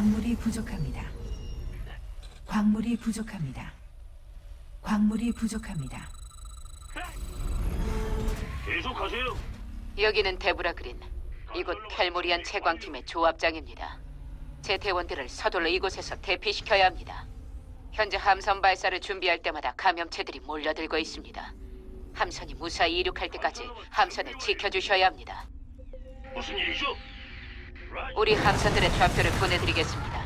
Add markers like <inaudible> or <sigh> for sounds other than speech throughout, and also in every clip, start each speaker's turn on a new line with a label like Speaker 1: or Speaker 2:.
Speaker 1: 광물이 부족합니다. 광물이 부족합니다. 광물이 부족합니다.
Speaker 2: 계속하세요.
Speaker 3: 여기는 데브라 그린. 이곳 켈모리안 채광팀의 조합장입니다. 제 대원들을 서둘러 이곳에서 대피시켜야 합니다. 현재 함선 발사를 준비할 때마다 감염체들이 몰려들고 있습니다. 함선이 무사히 이륙할 때까지 함선을 지켜주셔야 합니다.
Speaker 2: 무슨 일이죠?
Speaker 3: 우리 함선들의 좌표를 보내드리겠습니다.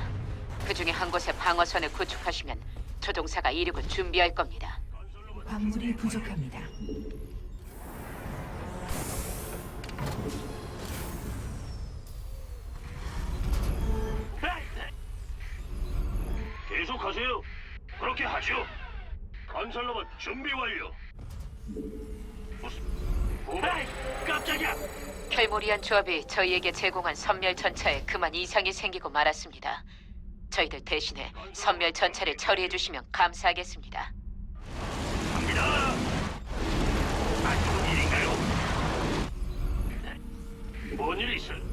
Speaker 3: 그 중에 한 곳에 방어선을 구축하시면 조종사가 이륙을 준비할 겁니다.
Speaker 1: 광물이 부족합니다.
Speaker 2: 계속하세요. 그렇게 하죠. 건설로봇 준비 완료. 무슨? 에이, 깜짝이야.
Speaker 3: 켈모리안 조합이 저희에게 제공한 선멸 전차에 그만 이상이 생기고 말았습니다. 저희들 대신에 선멸 전차를 처리해 주시면 감사하겠습니다.
Speaker 2: 갑니다. 안 좋은 일인가요? 뭔일 있어? 계속하세요.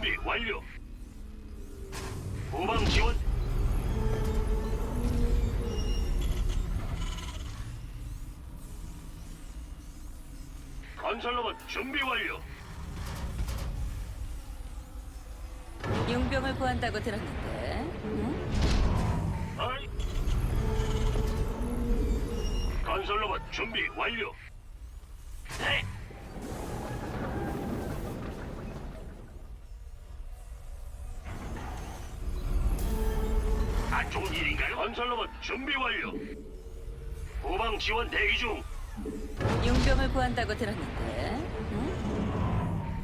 Speaker 2: 준비 완료. 후방 지원. 건설로봇 준비 완료.
Speaker 4: 용병을 구한다고 들었는데. 응?
Speaker 2: 아이. 건설로봇 준비 완료. 네. 건설로봇 준비 완료. 후방 지원 대기 중.
Speaker 4: 용병을 구한다고 들었는데. 응?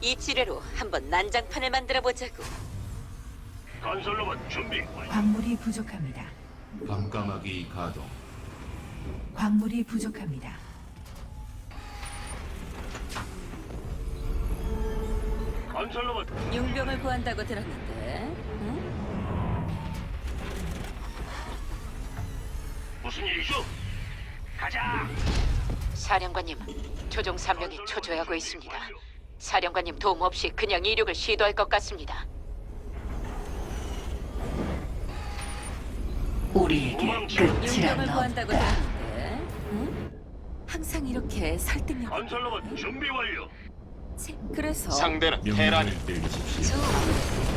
Speaker 5: 이 지뢰로 한번 난장판을 만들어 보자고.
Speaker 2: 건설로봇 준비 완료.
Speaker 1: 광물이 부족합니다.
Speaker 6: 밤까마귀 가동
Speaker 1: 광물이 부족합니다.
Speaker 2: 건설로봇
Speaker 4: 용병을 구한다고 들었는데. 응?
Speaker 2: 무슨 일이죠? 가자.
Speaker 3: 사령관님, 조종 3명이 초조해하고 있습니다. 사령관님 도움 없이 그냥 이륙을 시도할 것 같습니다.
Speaker 7: 우리에게 끝이란
Speaker 4: 구한다고
Speaker 7: 없다.
Speaker 4: 응? 항상 이렇게 설득력.
Speaker 2: 건설로봇 준비 완료.
Speaker 4: 그래서
Speaker 8: 상대는 테란이
Speaker 6: 명령을 내리십시오.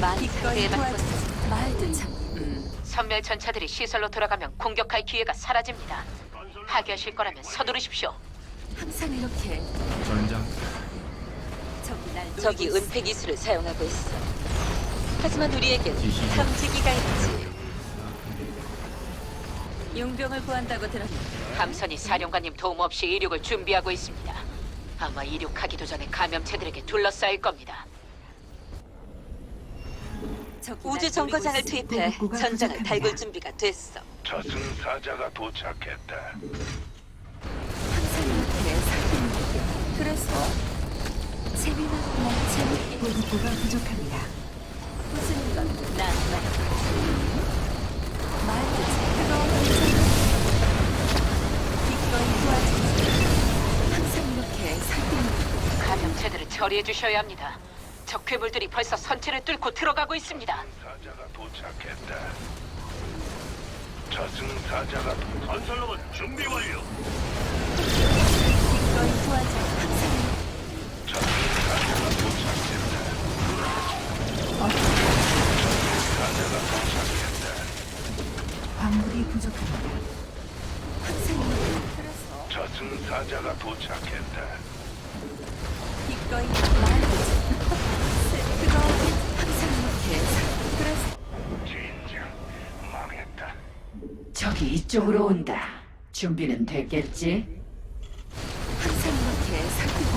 Speaker 5: 많이
Speaker 4: 기꺼이. 말도 참. 음.
Speaker 3: 선멸 전차들이 시설로 돌아가면 공격할 기회가 사라집니다. 파괴하실 거라면 서두르십시오.
Speaker 4: 항상 이렇게
Speaker 6: 전장
Speaker 4: 저기 날 노리고.
Speaker 5: 은폐 기술을 사용하고 있어. 하지만 우리에겐. 탐지기가 있지.
Speaker 4: 용병을 구한다고 들었는데.
Speaker 3: 함선이 사령관님 도움 없이 이륙을 준비하고 있습니다. 아마 이륙하기도 전에 감염체들에게 둘러싸일 겁니다.
Speaker 5: 우주
Speaker 4: 날
Speaker 5: 정거장을. 투입해 전장을. 달굴 준비가 됐어.
Speaker 2: 저승사자가 도착했다.
Speaker 4: 항상 이렇게 설득력. 그래서 재미난 날 재밌게
Speaker 1: 보급고가 부족합니다.
Speaker 4: 무슨 건 나만 말도 참 기꺼이 도와주지 항상 이렇게 설득력
Speaker 3: 감염체들을 처리해 주셔야 합니다. 적 괴물들이 벌써 선체를 뚫고 들어가고 있습니다.
Speaker 2: 사자가 도착했다. 저승사자가 건설로봇 준비 완료.
Speaker 4: 기꺼이 도와줘 항상
Speaker 2: 저승사자가 도착했다. 저승사자가 도착했다.
Speaker 1: 광물이 부족합니다.
Speaker 4: 항상
Speaker 2: 저승사자가 도착했다.
Speaker 4: 기꺼이 뜨
Speaker 7: 적이 이쪽으로 온다. 준비는 됐겠지?
Speaker 4: 항상 이렇게 설득력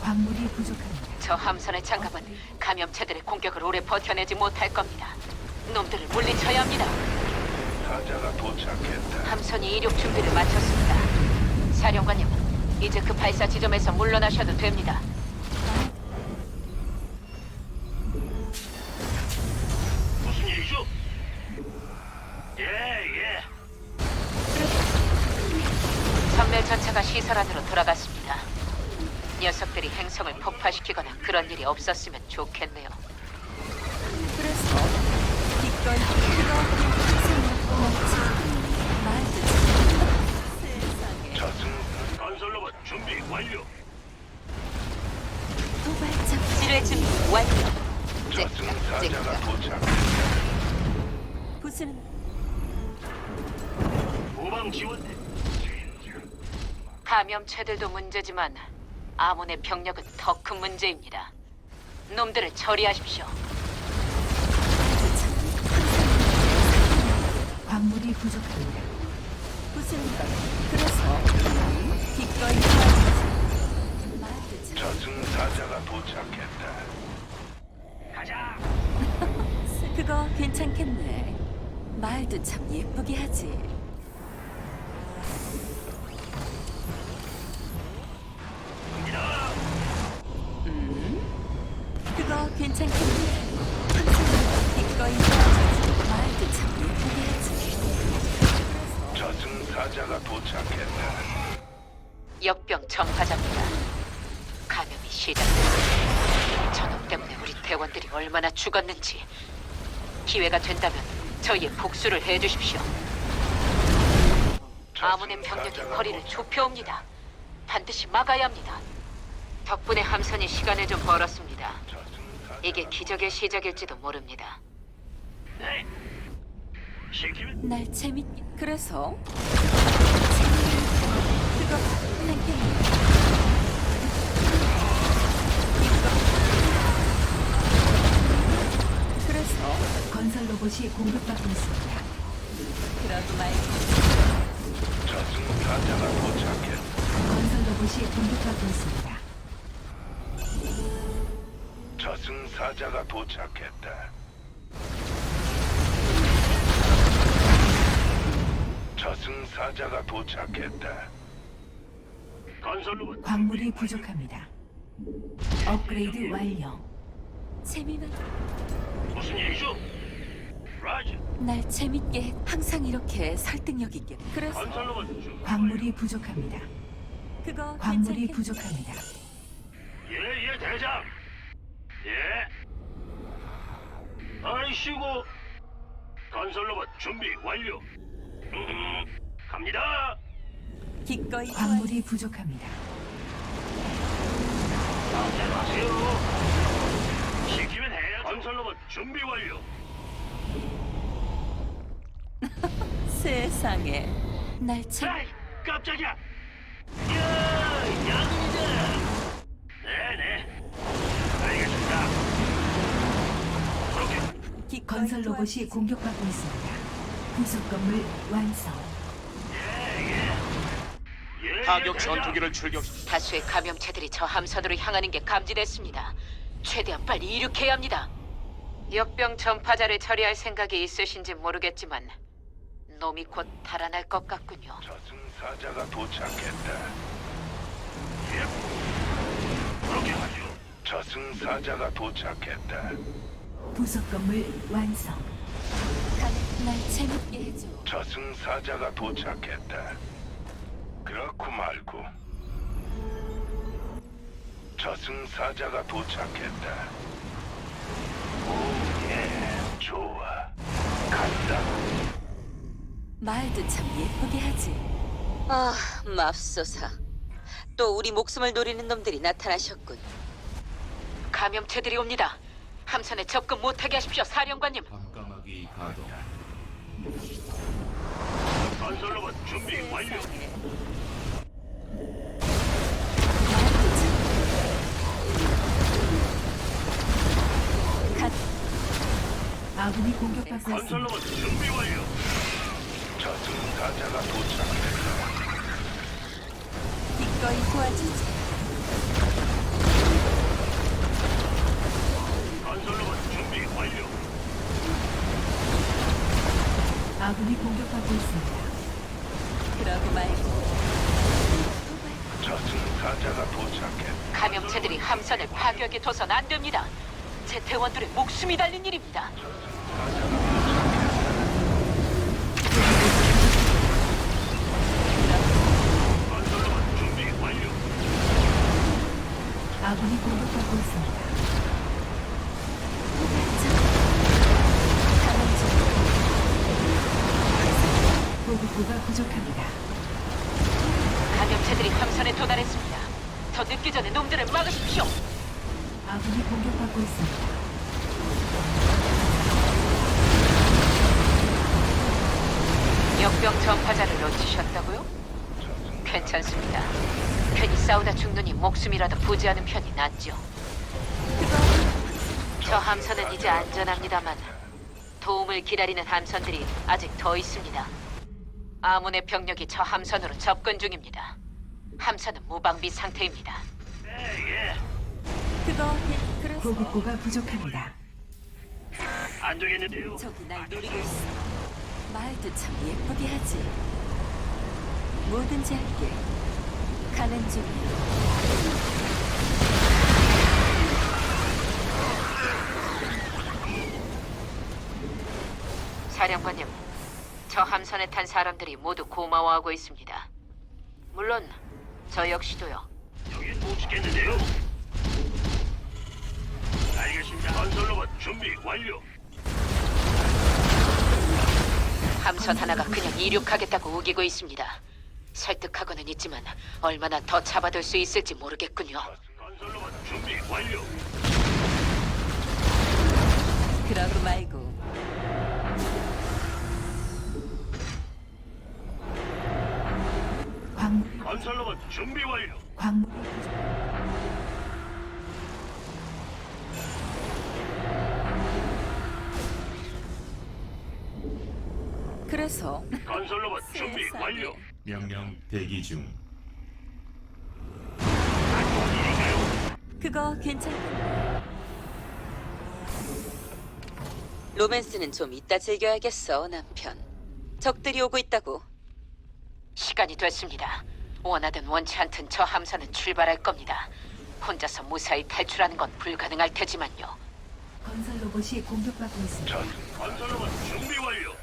Speaker 1: 광물이 부족합니다.
Speaker 3: 저 함선의 장갑은 감염체들의 공격을 오래 버텨내지 못할 겁니다. 놈들을 물리쳐야 합니다.
Speaker 2: 사자가 도착했다.
Speaker 3: 함선이 이륙 준비를 마쳤습니다. 사령관님, 이제 그 발사 지점에서 물러나셔도 됩니다. 시설 안으로 돌아갔습니다. 녀석들이 행성을 폭파시키거나 그런 일이 없었으면 좋겠네요.
Speaker 4: 그래서 기꺼이 뜨거운 항상 이렇게 말도 참 세상에
Speaker 2: 저승 건설로봇 준비 완료.
Speaker 4: 도발적
Speaker 5: 지뢰 준비 완료.
Speaker 2: 저승 사자가 도착.
Speaker 4: 부수는
Speaker 2: 후방 지원.
Speaker 3: 감염체들도 문제지만 아몬의 병력은 더 큰 문제입니다. 놈들을 처리하십시오.
Speaker 1: 광물이 부족합니다.
Speaker 4: 부수는 것 그래서 기꺼이 도와주지 말도 참
Speaker 2: 저승사자가 도착했다. 가자. <laughs>
Speaker 4: 그거 괜찮겠네 말도 참 예쁘게 하지 괜찮겠네 항상 기꺼이 도와주지 말도 참 예쁘게 하지
Speaker 2: 저승사자가 도착했다.
Speaker 3: 역병 전파자입니다. 감염이 시작됐습니다. 저놈 때문에 우리 대원들이 얼마나 죽었는지 기회가 된다면 저희의 복수를 해주십시오. 아몬의 병력이 거리를 좁혀옵니다. 반드시 막아야 합니다. 덕분에 함선이 시간을 좀 벌었습니다. 이게 기적의 시작일지도 모릅니다.
Speaker 2: 네. 시키면
Speaker 4: 날 재밌게 그래서 그거 괜찮겠네 그래서
Speaker 1: 건설 로봇이 공격받고 있습니다.
Speaker 4: 그러고 말고
Speaker 2: 저승 사자가 도착했다.
Speaker 1: 건설 로봇이 공격받고 있습니다.
Speaker 2: 저승사자가 도착했다. 저승사자가 도착했다. 건설로봇
Speaker 1: 광물이 부족합니다. 업그레이드 완료.
Speaker 4: 재미만
Speaker 2: 무슨 일이죠? 라지
Speaker 4: 날 재밌게 해. 항상 이렇게 설득력 있게 그래서
Speaker 2: 건설로봇
Speaker 1: 광물이 부족합니다.
Speaker 4: 그거
Speaker 1: 광물이
Speaker 4: 괜찮겠네.
Speaker 1: 부족합니다.
Speaker 2: 예 예 대장 예? 아이씨고. 건설로봇 준비 완료. 음, 갑니다.
Speaker 4: 기꺼이
Speaker 1: 광물이 부족합니다.
Speaker 2: 안녕하세요. 시키면 해야 건설로봇 준비 완료. <laughs>
Speaker 4: 세상에. 날 재...
Speaker 2: 아이 깜짝이야. 야양자 네네 알겠습니다 그렇게
Speaker 4: 기꺼이
Speaker 1: 건설 로봇이. 공격받고 있습니다. 부속 건물 완성.
Speaker 2: 예,
Speaker 8: 타격
Speaker 2: 예,
Speaker 8: 전투기를 출격.
Speaker 3: 다수의 감염체들이 저 함선으로 향하는 게 감지됐습니다. 최대한 빨리 이륙해야 합니다. 역병 전파자를 처리할 생각이 있으신지 모르겠지만 놈이 곧 달아날 것 같군요.
Speaker 2: 저승사자가 도착했다. 그렇게 하죠. 저승사자가 도착했다.
Speaker 1: 부속 건물 완성.
Speaker 4: 가네. 날 재밌게 해줘
Speaker 2: 저승사자가 도착했다. 그렇고 말고. 저승사자가 도착했다. 오, 예, 좋아. 간다.
Speaker 4: 말도 참 예쁘게 하지
Speaker 5: 아, 맙소사. 또 우리 목숨을 노리는 놈들이 나타나셨군.
Speaker 3: 감염체들이 옵니다. 함선에 접근 못하게 하십시오, 사령관님.
Speaker 6: 밤까마귀 가동.
Speaker 2: 건설로봇 준비 완료.
Speaker 4: 가...
Speaker 1: 아군이 공격받고 있습니다.
Speaker 2: 건설로봇 준비 완료. 저승사자가 도착했다.
Speaker 4: 기꺼이 도와주지
Speaker 1: 아군이 공격받고 있습니다.
Speaker 4: 그러고 말고
Speaker 2: 저승 사자가 도착했.
Speaker 3: 감염체들이 함선을 파격에 둬선 안 됩니다. 제태원들의 목숨이 달린 일입니다.
Speaker 1: 아군이 공격하고 있습니다. 보급고가 부족합니다.
Speaker 3: 감염체들이 함선에 도달했습니다. 더 늦기 전에 놈들을 막으십시오.
Speaker 1: 아군이 공격받고 있습니다.
Speaker 3: 역병 전파자를 놓치셨다고요? 괜찮습니다. 괜히 싸우다 죽느니 목숨이라도 부지하는 편이 낫죠. 저 함선은 이제 안전합니다만 도움을 기다리는 함선들이 아직 더 있습니다. 아문의 병력이 저 함선으로 접근 중입니다. 함선은 무방비 상태입니다.
Speaker 4: 그거 그래서
Speaker 1: 보급고가 부족합니다.
Speaker 2: 안 되겠는데요.
Speaker 4: 저기 날 노리고 있어. 말도 참 예쁘게 하지. 뭐든지 할게. 가는 중이야.
Speaker 3: 사령관님, 저 함선에 탄 사람들이 모두 고마워하고 있습니다. 물론 저 역시도요.
Speaker 2: 여긴 못 지켰는데요. 알겠습니다. 건설로봇 준비 완료.
Speaker 3: 함선 하나가 그냥 이륙하겠다고 우기고 있습니다. 설득하고는 있지만 얼마나 더 잡아둘 수 있을지 모르겠군요.
Speaker 2: 건설로봇 준비 완료.
Speaker 4: 그러고 말고
Speaker 2: 건설로봇 준비 완료.
Speaker 1: 부족.
Speaker 4: 그래서
Speaker 2: 건설로봇 준비
Speaker 4: 세상에.
Speaker 2: 완료.
Speaker 6: 명령 대기 중.
Speaker 4: 그거 괜찮겠네.
Speaker 5: 로맨스는 좀 이따 즐겨야겠어, 남편. 적들이 오고 있다고.
Speaker 3: 시간이 됐습니다. 원하든 원치 않든 저 함선은 출발할 겁니다. 혼자서 무사히 탈출하는 건 불가능할 테지만요.
Speaker 1: 건설 로봇이 공격받고 있습니다.
Speaker 2: 전 건설로봇 준비 완료.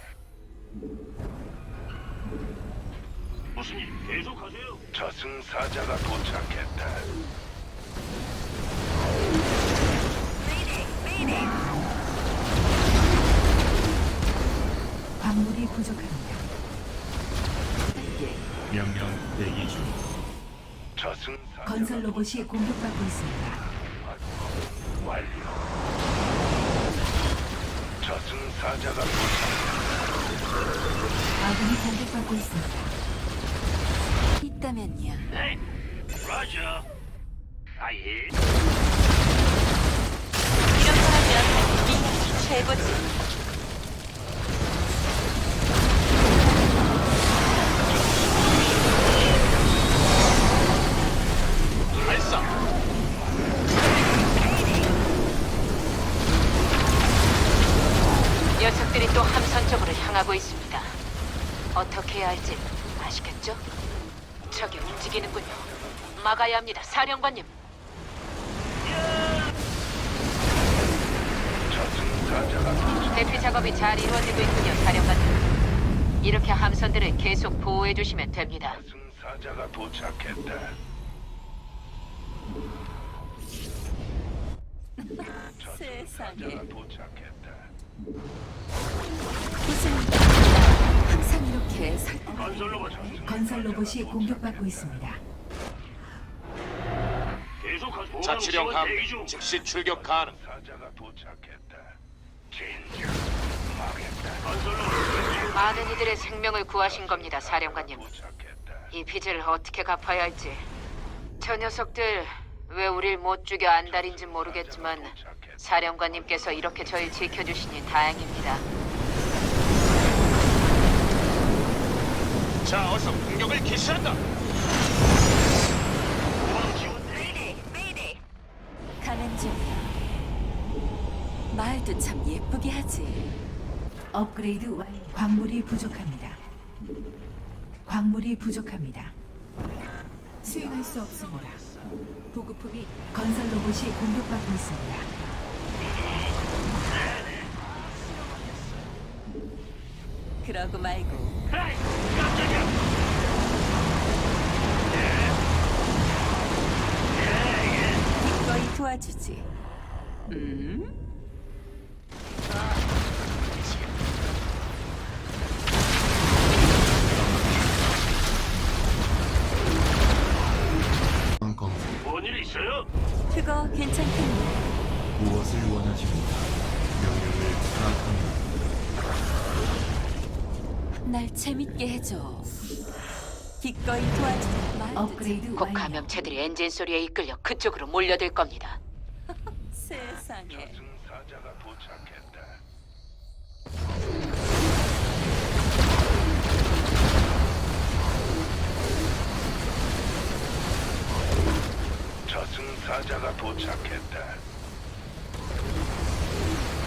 Speaker 2: 무슨 일 계속하세요.
Speaker 8: 저승사자가 도착했다.
Speaker 1: 광물이 부족합니다.
Speaker 6: 명령 대기 중.
Speaker 8: 저승사자가
Speaker 1: 건설 로봇이 공격받고 있습니다.
Speaker 8: 완료. 저승사자가.
Speaker 1: 아군이 공격받고 있습니다.
Speaker 4: 있다면요.
Speaker 2: 네. 라자. 아예.
Speaker 5: 이런 거라면 민이 최고지.
Speaker 3: 합니다, 사령관님.
Speaker 8: 저승 사자가.
Speaker 3: 대피 작업이 잘 이루어지고 있군요, 사령관님. 이렇게 함선들을 계속 보호해 주시면 됩니다.
Speaker 8: 저승 사자가 도착했다. <laughs>
Speaker 4: 세상에.
Speaker 8: 도착했다.
Speaker 4: 무슨 항상 이렇게 설득.
Speaker 2: 건설로봇
Speaker 1: 건설 로봇이 공격받고 있습니다.
Speaker 9: 자치령. 함 즉시 출격 가능.
Speaker 8: 사자가 도착했다. 진짜 망했다.
Speaker 2: 건설로봇
Speaker 3: 많은 이들의 생명을 구하신 겁니다, 사령관님.
Speaker 8: 도착했다.
Speaker 3: 이 빚을 어떻게 갚아야 할지. 저 녀석들 왜 우릴 못 죽여 안달인지 모르겠지만 사령관님께서 이렇게 저희 지켜주시니 다행입니다.
Speaker 9: 자, 어서 공격을 개시한다.
Speaker 4: 말도 참 예쁘게 하지.
Speaker 1: 업그레이드 완 광물이 부족합니다. 광물이 부족합니다. 수행할 수 없습니다. 보급품이 건설 로봇이 공격받고 있습니다.
Speaker 4: 그러고 말고
Speaker 2: 에이, 깜짝이야.
Speaker 4: 도와주지. 음? 해줘. 기꺼이 도와주지. 말도
Speaker 1: 업그레이드
Speaker 3: 곧
Speaker 1: 완료.
Speaker 3: 감염체들이 엔진 소리에 이끌려 그쪽으로 몰려들 겁니다. <laughs>
Speaker 4: 세상에.
Speaker 8: 승사자가 도착했다. 저승사자가 도착했다.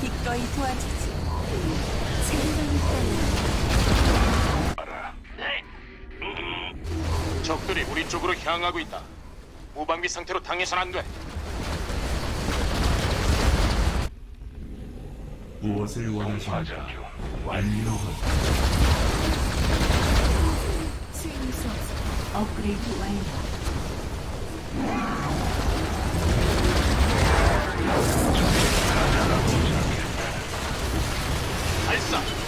Speaker 4: 기꺼이 도와주지. 재미만 있다면
Speaker 9: 적들이 우리 쪽으로 향하고 있다. 무방비 상태로 당해선 안 돼.
Speaker 6: 무엇을 원하십니까?
Speaker 8: 화자 중.
Speaker 6: 완료하라.
Speaker 1: 수행할 수 없어. 업그레이드 완료.
Speaker 9: 발사.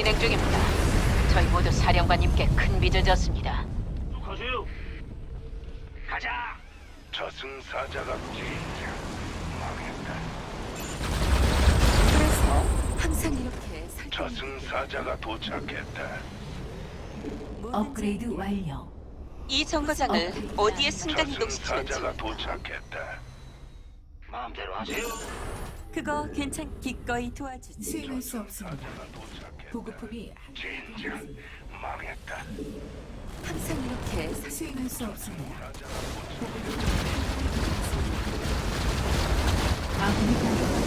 Speaker 3: 진행 중입니다. 저희 모두 사령관님께 큰 빚을 졌습니다.
Speaker 2: 가세요. 가자.
Speaker 8: 저승사자가 망했다.
Speaker 4: 그래서 항상 이렇게.
Speaker 8: 저승사자가 도착했다.
Speaker 1: 업그레이드 완료.
Speaker 5: 이 정거장을 어디에 순간 이동시키는지
Speaker 8: 저승사자가 도착했다.
Speaker 2: 마음대로 하세요.
Speaker 4: 그거 괜찮. 기꺼이 도와주지.
Speaker 1: 수행할 수 없습니다.
Speaker 8: 도착했다.
Speaker 1: 보급품이
Speaker 8: 진짜 망했다.
Speaker 4: 항상 이렇게 설
Speaker 1: 수행할 수 없습니다. 아군이 공격받고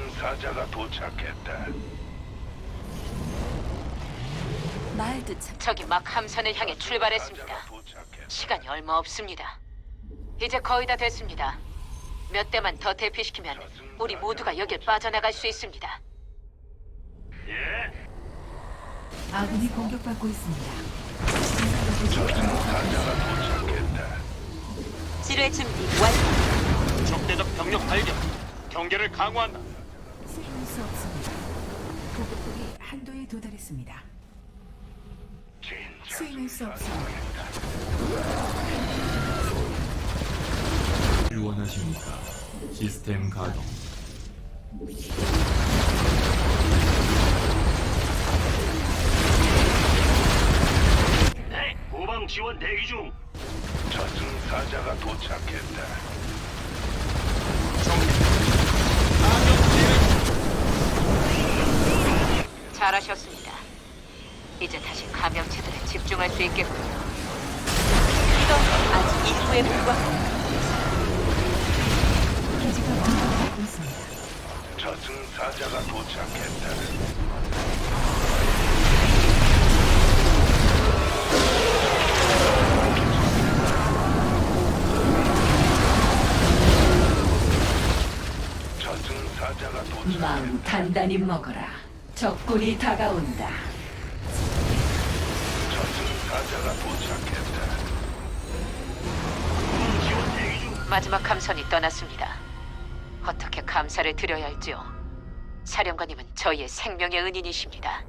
Speaker 8: 저승사자가 도착했다.
Speaker 4: 말도 참.
Speaker 3: 적이 막 함선을 향해 출발했습니다. 시간이 얼마 없습니다. 이제 거의 다 됐습니다. 몇 대만 더 대피시키면 우리 모두가 여길 빠져나갈 수 있습니다.
Speaker 2: 예.
Speaker 1: 아군이 공격받고 있습니다.
Speaker 8: 저승사자가 도착했다.
Speaker 5: 지뢰 준비 완료.
Speaker 9: 적대적 병력 발견. 경계를 강화한다.
Speaker 1: 수 없습니다. 보급품이 한도에 도달했습니다. 수행할 수 없습니다.
Speaker 6: 무엇을 원하십니까? 시스템 가동.
Speaker 2: 네. 후방 지원 대기 중.
Speaker 8: 저승사자가 도착했다.
Speaker 3: 잘하셨습니다. 이제 다시 감염체들에 집중할 수 있겠군요.
Speaker 5: 이건 아직 일부에 불과합니다.
Speaker 1: 기지가 공격받고 있습니다.
Speaker 8: 저승사자가 도착했다. 저승사자가 도착.
Speaker 7: 마음 단단히 먹어라. 적군이 다가온다.
Speaker 8: 도착했다.
Speaker 2: 지원 대기 중.
Speaker 3: 마지막 함선이 떠났습니다. 어떻게 감사를 드려야 할지요? 사령관님은 저희의 생명의 은인이십니다.